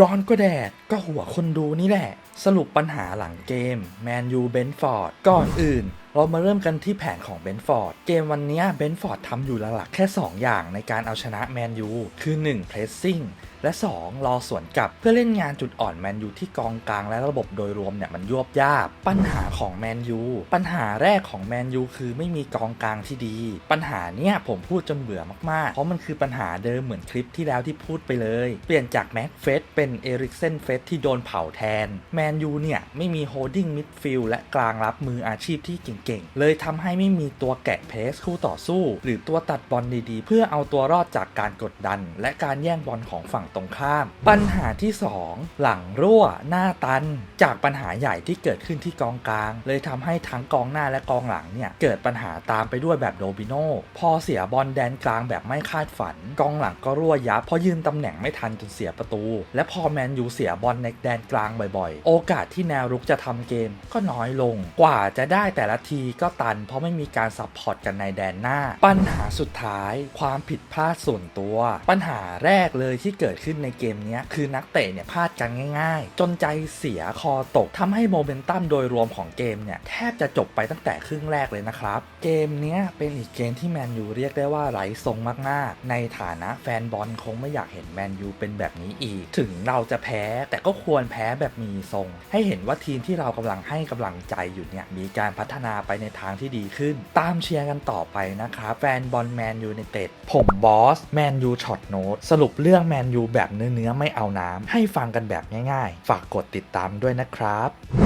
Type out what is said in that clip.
ร้อนก็แดดก็หัวคนดูนี่แหละ สรุปปัญหาหลังเกมแมนยูเบนฟอร์ดก่อนอื่น เรามาเริ่มกันที่แผนของเบนฟอร์ด เกมวันนี้เบนฟอร์ดทำอยู่หลักๆแค่ 2 อย่างในการเอาชนะแมนยู คือ 1. Pressing และ 2. รอสวนกลับเพื่อเล่นงานจุดอ่อนแมนยูที่กองกลางและระบบโดยรวมเนี่ยมันยวบยากปัญหาของแมนยูปัญหาแรกของแมนยูคือไม่มีกองกลางที่ดี ปัญหาเนี้ยผมพูดจนเบื่อมากๆ เพราะมันคือปัญหาเดิมเหมือนคลิปที่แล้วที่พูดไปเลย เปลี่ยนจากแม็กเฟสเป็นเอริกเซนเฟสที่โดนเผาแทนแมนยูเนี่ยไม่มีโฮดดิ้งมิดฟิลและกลางรับมืออาชีพที่เก่งๆเลยทำให้ไม่มีตัวแกะเพสคู่ต่อสู้ หรือตัวตัดบอลดีๆ เพื่อเอาตัวรอดจากการกดดัน และการแย่งบอลของฝั่งตรงข้าม ปัญหาที่ 2 หลังรั่วหน้าตัน จากปัญหาใหญ่ที่เกิดขึ้นที่กองกลาง เลยทำให้ทั้งกองหน้าและกองหลังเนี่ยเกิดปัญหาตามไปด้วยแบบโดบิโนพอเสียบอลแดนกลางแบบไม่คาดฝัน กองหลังก็รั่วยับพราะยืนตำแหน่งไม่ทันจนเสียประตู และพอแมนยูเสียบอลในแดนกลางบ่อยๆ โอกาสที่แนวรุกจะทำเกมก็น้อยลง กว่าจะได้แต่ละทีก็ตันเพราะไม่มีการซัพพอร์ตกันในแดนหน้า ปัญหาสุดท้าย ความผิดพลาดส่วนตัว ปัญหาแรกเลยที่เกิดขึ้นในเกมนี้คือนักเตะเนี่ยพลาดกันง่าย ๆ จนใจเสียคอตกทำให้โมเมนตัมโดยรวมของเกมเนี่ย แทบจะจบไปตั้งแต่ครึ่งแรกเลยนะครับ เกมนี้เป็นอีกเกมที่แมนยูเรียกได้ว่าไร้ทรงมากๆ ในฐานะแฟนบอลคงไม่อยากเห็นแมนยูเป็นแบบนี้อีก ถึงเราจะแพ้แต่ก็ควรแพ้แบบมีทรง ให้เห็นว่าทีมที่เรากำลังให้กำลังใจอยู่เนี่ยมีการพัฒนาไปในทางที่ดีขึ้น ตามเชียร์กันต่อไปนะครับแฟนบอลแมนยูในเต็ดผมบอสแมนยูช็อตโน้ตสรุปเรื่องแมนยูแบบเนื้อๆไม่เอาน้ำให้ฟังกันแบบง่ายๆ ฝากกดติดตามด้วยนะครับ